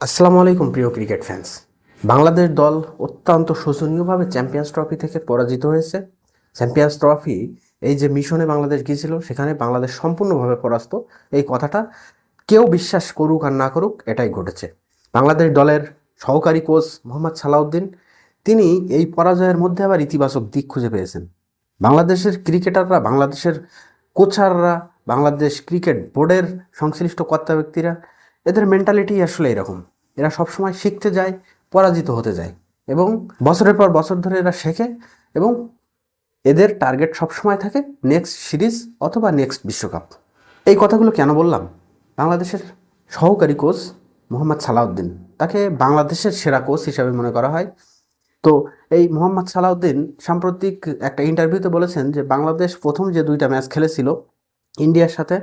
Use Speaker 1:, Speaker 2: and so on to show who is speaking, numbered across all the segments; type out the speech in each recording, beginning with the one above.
Speaker 1: আসসালামু আলাইকুম, প্রিয় ক্রিকেট ফ্যান্স। বাংলাদেশ দল অত্যন্ত শোচনীয়ভাবে চ্যাম্পিয়ন্স ট্রফি থেকে পরাজিত হয়েছে। চ্যাম্পিয়ন্স ট্রফি, এই যে মিশনে বাংলাদেশ গিয়েছিল, সেখানে বাংলাদেশ সম্পূর্ণভাবে পরাস্ত। এই কথাটা কেউ বিশ্বাস করুক আর না করুক, এটাই ঘটেছে। বাংলাদেশ দলের সহকারী কোচ মোহাম্মদ সালাউদ্দিন, তিনি এই পরাজয়ের মধ্যে আবার ইতিবাচক দিক খুঁজে পেয়েছেন। বাংলাদেশের ক্রিকেটাররা, বাংলাদেশের কোচাররা, বাংলাদেশ ক্রিকেট বোর্ডের সংশ্লিষ্ট কর্তা ব্যক্তিরা এদের মেন্টালিটি আসলে এরকম। এরা সবসময় শিখতে যায়, পরাজিত হতে যায় এবং বছরের পর বছর ধরে এরা শেখে এবং এদের টার্গেট সবসময় থাকে নেক্সট সিরিজ অথবা নেক্সট বিশ্বকাপ। এই কথাগুলো কেন বললাম? বাংলাদেশের সহকারী কোচ মোহাম্মদ সালাউদ্দিন। তাকে বাংলাদেশের সেরা কোচ হিসাবে মনে করা হয়। তো এই মোহাম্মদ সালাউদ্দিন সাম্প্রতিক একটা ইন্টারভিউতে বলেছেন যে, বাংলাদেশ প্রথম যে দুইটা ম্যাচ খেলেছিল, ইন্ডিয়ার সাথে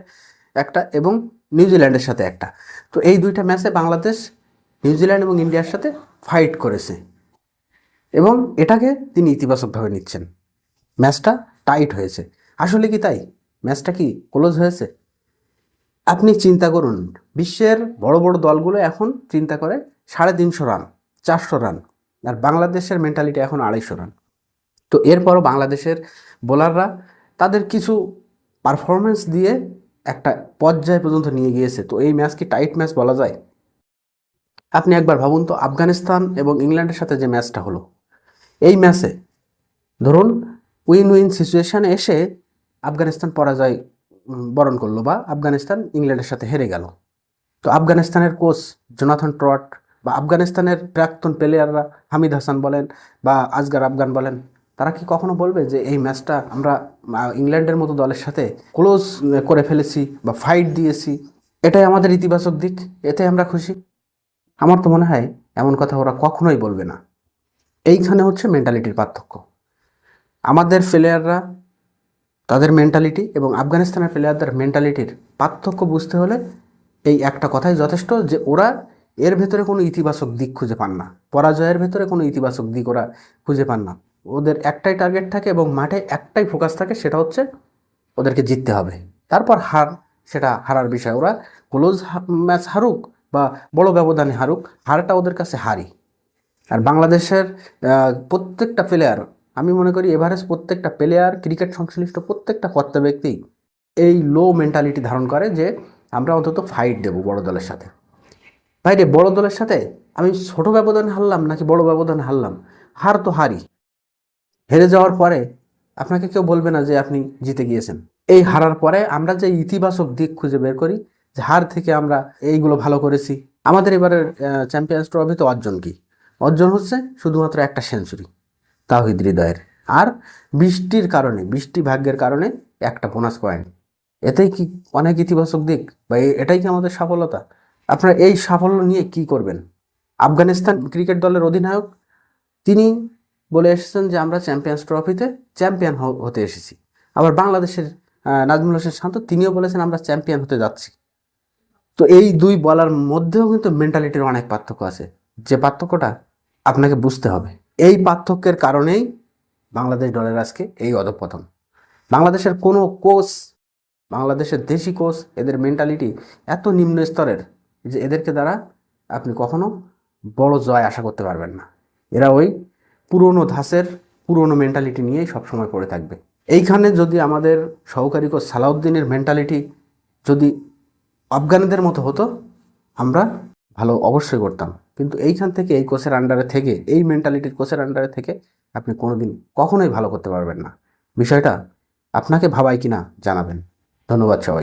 Speaker 1: একটা এবং নিউজিল্যান্ডের সাথে একটা। তো এই দুইটা ম্যাচে বাংলাদেশ নিউজিল্যান্ড এবং ইন্ডিয়ার সাথে ফাইট করেছে। এবং এটাকে তিনি ইতিবাচকভাবে নিচ্ছেন। ম্যাচটা টাইট হয়েছে। আসলে কি তাই? ম্যাচটা কি ক্লোজ হয়েছে? আপনি চিন্তা করুন, বিশ্বের বড় বড় দলগুলো এখন চিন্তা করে সাড়ে তিনশো রান চারশো রান আর বাংলাদেশের মেন্টালিটি এখন আড়াইশো রান তো এরপরও বাংলাদেশের বোলাররা তাদের কিছু পারফরমেন্স দিয়ে একটা পর্যায় পর্যন্ত নিয়ে গিয়েছে। তো এই ম্যাচ কি টাইট ম্যাচ বলা যায়? আপনি একবার ভাবুন তো আফগানিস্তান এবং ইংল্যান্ডের সাথে যে ম্যাচটা হলো। এই ম্যাচে ধরুন উইন উইন সিচুয়েশানে এসে আফগানিস্তান পরাজয় বরণ করল বা আফগানিস্তান ইংল্যান্ডের সাথে হেরে গেল। তো আফগানিস্তানের কোচ জোনাথন ট্রট বা আফগানিস্তানের প্রাক্তন প্লেয়াররা হামিদ হাসান বলেন বা আজগার আফগান বলেন, তারা কি কখনো বলবে যে এই ম্যাচটা আমরা ইংল্যান্ডের মতো দলের সাথে ক্লোজ করে ফেলেছি বা ফাইট দিয়েছি, এটাই আমাদের ইতিবাচক দিক, এতে আমরা খুশি। আমার তো মনে হয় এমন কথা ওরা কখনোই বলবে না। এইখানে হচ্ছে মেন্টালিটির পার্থক্য। আমাদের প্লেয়াররা তাদের মেন্টালিটি এবং আফগানিস্তানের প্লেয়ারদের মেন্টালিটির পার্থক্য বুঝতে হলে এই একটা কথাই যথেষ্ট যে ওরা এর ভেতরে কোনো ইতিবাচক দিক খুঁজে পান না। পরাজয়ের ভেতরে কোনো ইতিবাচক দিক ওরা খুঁজে পান না। ওদের একটাই টার্গেট থাকে এবং মাঠে একটাই ফোকাস থাকে, সেটা হচ্ছে ওদেরকে জিততে হবে। তারপর হার, সেটা হারার বিষয়। ওরা ক্লোজ ম্যাচ হারুক বা বড় ব্যবধানে হারুক, হারটা ওদের কাছে হারি আর বাংলাদেশের প্রত্যেকটা প্লেয়ার আমি মনে করি এভারেজ প্রত্যেকটা প্লেয়ার ক্রিকেট সংশ্লিষ্ট প্রত্যেকটা কর্তা ব্যক্তি এই লো মেন্টালিটি ধারণ করে যে আমরা অন্তত ফাইট দেবো বড় দলের সাথে। ভাই রে, বড় দলের সাথে আমি ছোট ব্যবধানে হারলাম নাকি বড় ব্যবধানে হারলাম? হার তো হারি হেরে যাওয়ার পরে আপনাকে কেউ বলবে না যে আপনি জিতে গিয়েছেন। এই হারার পরে আমরা যে ইতিবাচক দিক খুঁজে বের করি, যে হার থেকে আমরা এইগুলো ভালো করেছি। আমাদের এবারের চ্যাম্পিয়ন্স ট্রফিতে অর্জন কি? অর্জন হচ্ছে শুধুমাত্র একটা সেঞ্চুরি তাহিদ হৃদয়ের। আর বৃষ্টির কারণে, বৃষ্টি ভাগ্যের কারণে একটা বোনাস পয়েন্ট এতেই কি অনেক ইতিবাচক দিক? বা এটাই কি আমাদের সফলতা? আপনারা এই সাফল্য নিয়ে কি করবেন? আফগানিস্তান ক্রিকেট দলের অধিনায়ক, তিনি বলে এসেছেন যে আমরা চ্যাম্পিয়ন্স ট্রফিতে চ্যাম্পিয়ন হতে এসেছি। আবার বাংলাদেশের নাজমুল হোসেন শান্ত, তিনিও বলেছেন আমরা চ্যাম্পিয়ন হতে যাচ্ছি। তো এই দুই বলার মধ্যেও কিন্তু মেন্টালিটির অনেক পার্থক্য আছে। যে পার্থক্যটা আপনাকে বুঝতে হবে। এই পার্থক্যের কারণেই বাংলাদেশ দলের আজকে এই অধপতন। বাংলাদেশের কোনো কোচ, বাংলাদেশের দেশি কোচ, এদের মেন্টালিটি এত নিম্ন স্তরের যে এদেরকে দ্বারা আপনি কখনো বড় জয় আশা করতে পারবেন না। এরা ওই পুরনো ধাসের পুরনো মেন্টালিটি নিয়েই সবসময় পড়ে থাকবে। এইখানে যদি আমাদের সহকারী কোচ সালাউদ্দিনের মেন্টালিটি যদি আফগানিদের মতো হতো, আমরা ভালো অবশ্যই করতাম। কিন্তু এইখান থেকে এই কোচের আন্ডারে থেকে, এই মেন্টালিটির কোচের আন্ডারে থেকে আপনি কোনো দিন কখনোই ভালো করতে পারবেন না। বিষয়টা আপনাকে ভাবাই কিনা জানাবেন। ধন্যবাদ সবাই